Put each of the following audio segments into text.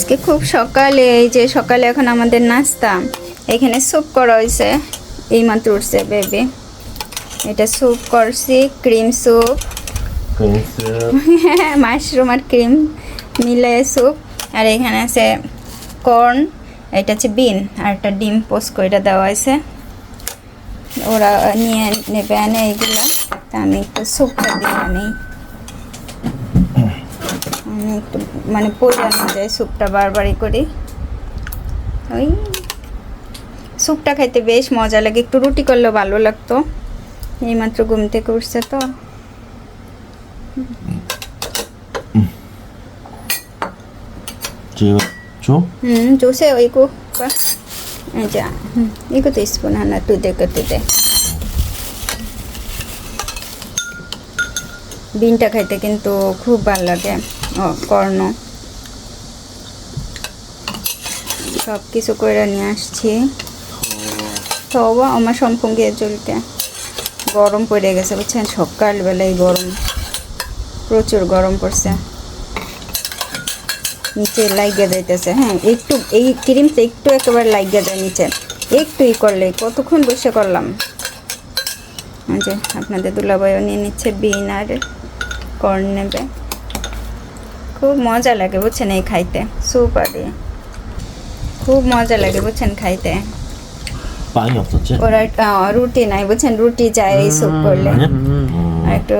আজকে খুব সকালে এই যে সকালে এখন আমাদের নাস্তা। এখানে স্যুপ করা হয়েছে। এই মাত্র উঠছে বেবি এটা স্যুপ করছি ক্রিম স্যুপ. মাশরুম আর ক্রিম মিলে স্যুপ আর এখানে আছে কর্ন এটা হচ্ছে বিন আর একটা ডিম পোস্ট করে দেওয়া হয়েছে। ওরা নিয়ে নেবে আনে এইগুলা তা আমি একটু স্যুপটা দিয়ে নিই একটু মানে পোড়ানো যায় স্যুপটা বারবারই করি ওই স্যুপটা খাইতে বেশ মজা লাগে একটু রুটি করলেও ভালো লাগতো এইমাত্র ঘুম থেকে উঠছে তো Jose o iku pa. Aja. Hmm, iku teaspoon hana tude ko বিনটা খাইতে কিন্তু খুব ভালো লাগে কর্ণ। সব কিছু করে নিয়ে আসছি। তো আমার সম্পঙ্গে চলতে গরম পড়ে গেছে, বুঝছেন? সকালবেলায় গরম, প্রচুর গরম পড়ছে। নিচে লাগিয়ে যাইতেছে হ্যাঁ? একটু, এই ক্রিমটা একটু একেবারে লাগিয়ে যায় নিচে। একটু ই করলে কতক্ষণ বসে করলাম? যে, আপনাদের দুলাভাইও নিয়ে নিচ্ছে, বিন আর কর্ন নেবে। খুব মজা লাগে বুঝছেন এই খাইতে। স্যুপ আদি খুব মজা লাগে বুঝছেন খাইতে। ওরা রুটি নাই বুঝছেন রুটি চাই এই স্যুপ করলে। একটু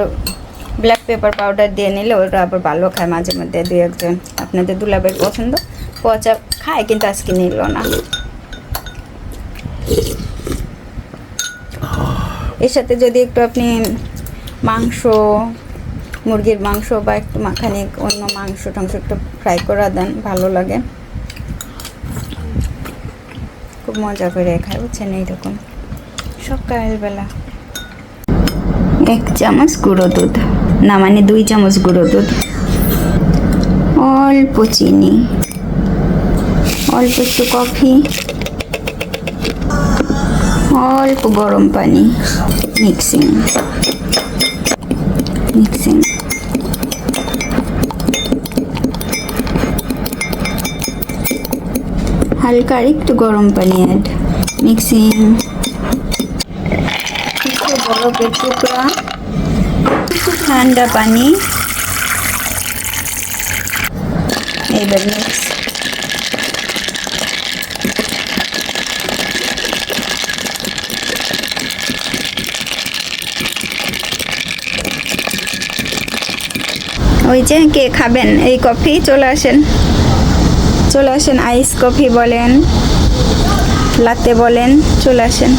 ব্ল্যাক পেপার পাউডার দিয়ে নিলে ওরা আবার ভালো খায় মাঝে মধ্যে দুই একজন। আপনাদের দুলাবের পছন্দ? পচা খায় কিন্তু আজকে নিল না। এর সাথে যদি একটু আপনি মাংস মুরগির মাংস বা একটু মাখানি, অন্য মাংস টাংস একটু ফ্রাই করা দেন, ভালো লাগে। খুব মজা করে খায়, বুঝছেন? এইরকম। সকালবেলা এক চামচ গুঁড়ো দুধ। না মানে দুই চামচ গুঁড়ো দুধ। অল্প চিনি। অল্প একটু কফি। অল্প গরম পানি। মিক্সিং। মিক্সিং। হালকা আর একটু গরম পানি অ্যাড মিক্সিং কিছু বরফের টুকরা কিছু ঠান্ডা পানি। এইবার মিক্স ওই যে কে খাবেন? এই কফি চলে আসেন। চলে আসেন, আইস কফি বলেন, লাতে বলেন, চলে আসেন।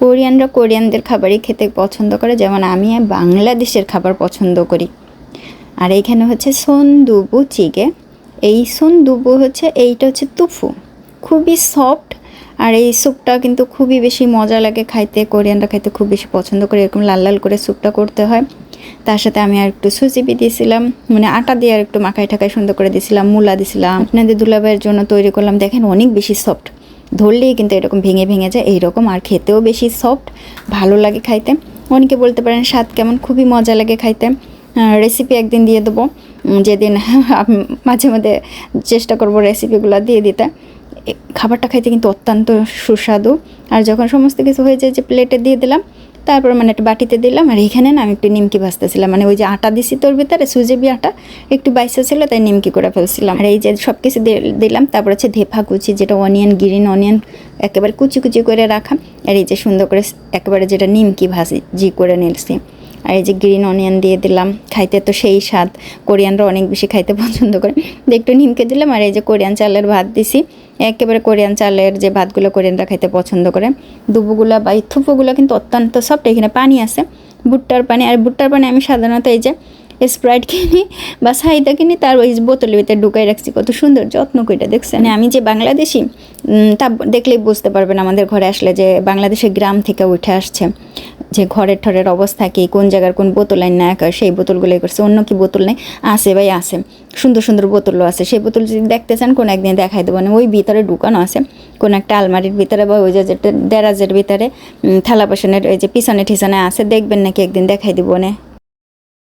কোরিয়ানরা কোরিয়ানদের খাবারই খেতে পছন্দ করে, যেমন আমি বাংলাদেশের খাবার পছন্দ করি। আর এইখানে হচ্ছে সন্দুবু চিগে এই সন্দুবু হচ্ছে, এইটা হচ্ছে তুফু। খুবই সফট আর এই স্যুপটা কিন্তু খুবই বেশি মজা লাগে খাইতে, কোরিয়ানরা খাইতে খুব বেশি পছন্দ করে, এরকম লাল লাল করে স্যুপটা করতে হয়। তার সাথে আমি আর একটু সুজিবি দিয়েছিলাম মানে আটা দিয়ে আর একটু মাখাই ঠাকাই সুন্দর করে দিয়েছিলাম, মূলা দিয়েছিলাম। আপনাদের দুলাভাইয়ের জন্য তৈরি করলাম, দেখেন অনেক বেশি সফট ধরলেই কিন্তু এরকম ভেঙে ভেঙে যায়, এইরকম আর খেতেও বেশি সফট ভালো লাগে খাইতে। অনেকে বলতে পারেন স্বাদ কেমন, খুবই মজা লাগে খাইতে। রেসিপি একদিন দিয়ে দেবো যেদিন মাঝে মধ্যে চেষ্টা করব রেসিপিগুলো দিয়ে দিতে। খাবারটা খাইতে কিন্তু অত্যন্ত সুস্বাদু। আর যখন সমস্ত কিছু হয়ে যায় যে প্লেটে দিয়ে দিলাম, তারপর মানে একটা বাটিতে দিলাম, আর এখানে না আমি একটু নিমকি ভাজতেছিলাম। মানে ওই যে আটা দিছি তোর ভিতরে, সুজিবি আটা, একটু বাইসা ছিল, তাই নিমকি করে ফেলছিলাম। আর এই যে সব কিছু দিলাম, তারপর হচ্ছে ধেফা কুচি, যেটা অনিয়ন গ্রিন অনিয়ন একেবারে কুচি কুচি করে রাখা। আর এই যে সুন্দর করে একেবারে যেটা নিমকি ভাজি জি করে নিয়েছি। আর এই যে গ্রিন অনিয়ন দিয়ে দিলাম, খাইতে তো সেই স্বাদ। কোরিয়ানরা অনেক বেশি খাইতে পছন্দ করে। একটু নিমকে দিলাম, আর এই যে কোরিয়ান চালের ভাত দিছি। একেবারে কোরিয়ান চালের যে ভাতগুলো কোরিয়ানরা খাইতে পছন্দ করে। দুবুগুলা বা থুপুগুলো কিন্তু অত্যন্ত সফট এখানে পানি আছে। ভুট্টার পানি, আর ভুট্টার পানি আমি সাধারণত এই যে স্প্রাইট কিনি বা সাইদা কিনি, তার ওই বোতলের ভিতরে ঢুকাই রাখছি। কত সুন্দর যত্ন করে দেখছেন। মানে আমি যে বাংলাদেশি তা দেখলেই বুঝতে পারবেন আমাদের ঘরে আসলে যে বাংলাদেশের গ্রাম থেকে উঠে আসছে। যে ঘরের ঠরের অবস্থা কি, কোন জায়গার কোন বোতল আইন না একা সেই বোতলগুলোই করছে। অন্য কি বোতল নেই? আছে ভাই, আছে। সুন্দর সুন্দর বোতলও আছে। সেই বোতল যদি দেখতে চান, কোনো একদিন দেখাই দেবো। না ওই ভিতরে ঢুকানো আছে। কোনো একটা আলমারির ভিতরে বা ওই যে দেরাজের ভিতরে থালা বাসনের ওই যে পিছনে ঠিছনে আছে, দেখবেন নাকি একদিন দেখাই দেবো। না